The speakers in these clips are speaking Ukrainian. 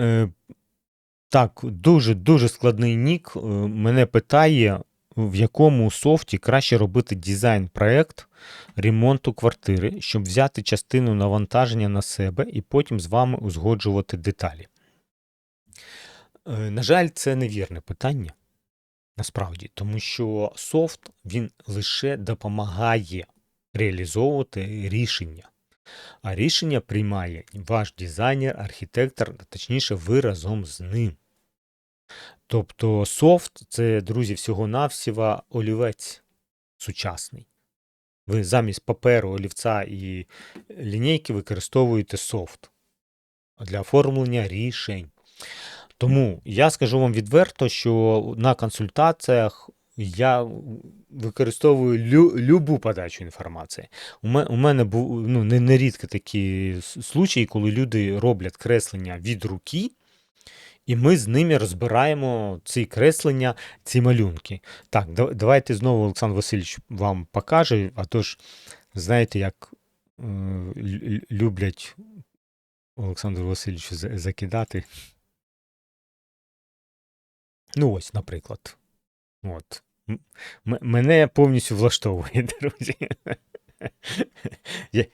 Е, так, дуже-дуже складний нік. Е, Мене питає, в якому софті краще робити дизайн-проект ремонту квартири, щоб взяти частину навантаження на себе і потім з вами узгоджувати деталі. Е, На жаль, це невірне питання. Насправді, тому що софт він лише допомагає реалізовувати рішення. А рішення приймає ваш дизайнер, архітектор, точніше, ви разом з ним. Тобто софт це, друзі, всього-навсього олівець сучасний. Ви замість паперу, олівця і лінійки використовуєте софт для оформлення рішень. Тому я скажу вам відверто, що на консультаціях я використовую лю, любу подачу інформації. У мене, у мене був ну, не, нерідко такі случаї, коли люди роблять креслення від руки, і ми з ними розбираємо ці креслення, ці малюнки. Так, да- давайте знову Олександр Васильович вам покаже. А то ж, знаєте, як е, лю- лю- люблять Олександру Васильовичу за- закидати. Ну, ось, наприклад. От. Мене повністю влаштовує, друзі.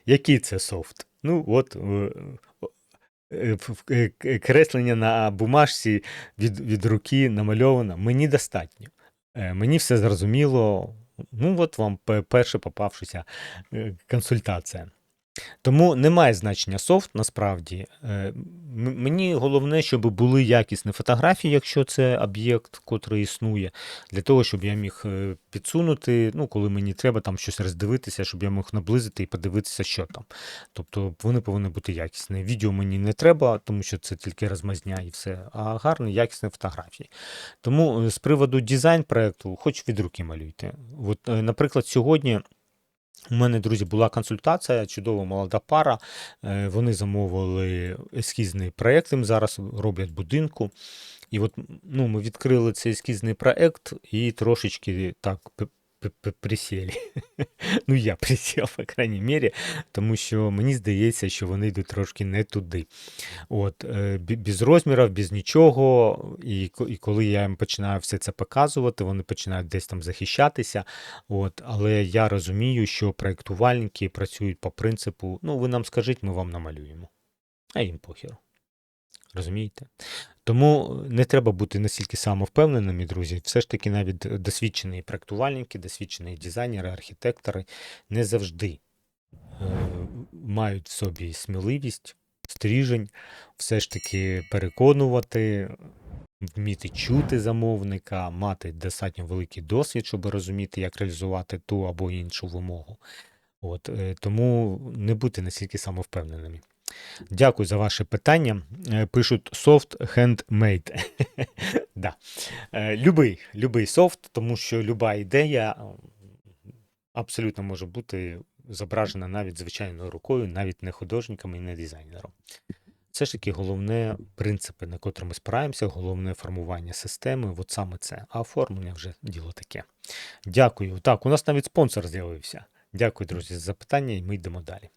Який це софт? Ну, от е, е, е, креслення на бумажці від, від руки намальовано. Мені достатньо. Мені все зрозуміло. Ну, от вам пе- перша попавшися е, консультація. Тому немає значення софт насправді. Е, Мені головне, щоб були якісні фотографії, якщо це об'єкт, котрий існує, для того, щоб я міг е, підсунути, ну, коли мені треба там щось роздивитися, щоб я міг наблизити і подивитися, що там. Тобто вони повинні бути якісні. Відео мені не треба, тому що це тільки розмазня і все, а гарні, якісні фотографії. Тому е, з приводу дизайн проекту, хоч від руки малюйте. От, наприклад, сьогодні. У мене, друзі, була консультація, чудова молода пара. Е, Вони замовили ескізний проєкт, їм зараз роблять будинку. І от ну, ми відкрили цей ескізний проєкт і трошечки так п- п- п- присіли. Ну, я присів, по крайній мірі, тому що мені здається, що вони йдуть трошки не туди. От, е, без розмірів, без нічого. І, і коли я їм починаю все це показувати, вони починають десь там захищатися. От, але я розумію, що проєктувальники працюють по принципу: ну, ви нам скажіть, ми вам намалюємо. А їм похеру. Розумієте? Тому не треба бути настільки самовпевненими, друзі. Все ж таки, навіть досвідчені проєктувальники, досвідчені дизайнери, архітектори не завжди е, мають в собі сміливість, стріжень, все ж таки переконувати, вміти чути замовника, мати достатньо великий досвід, щоб розуміти, як реалізувати ту або іншу вимогу. От, е, тому не будьте настільки самовпевненими. Дякую за ваше питання. Е, Пишуть софт handmade. да. Е, Любий, любий софт, тому що люба ідея абсолютно може бути зображена навіть звичайною рукою, навіть не художником і не дизайнером. Все ж таки головне принципи, на котрі ми спираємося, головне формування системи, от саме це. А оформлення вже діло таке. Дякую. Так, у нас навіть спонсор з'явився. Дякую, друзі, за запитання, і ми йдемо далі.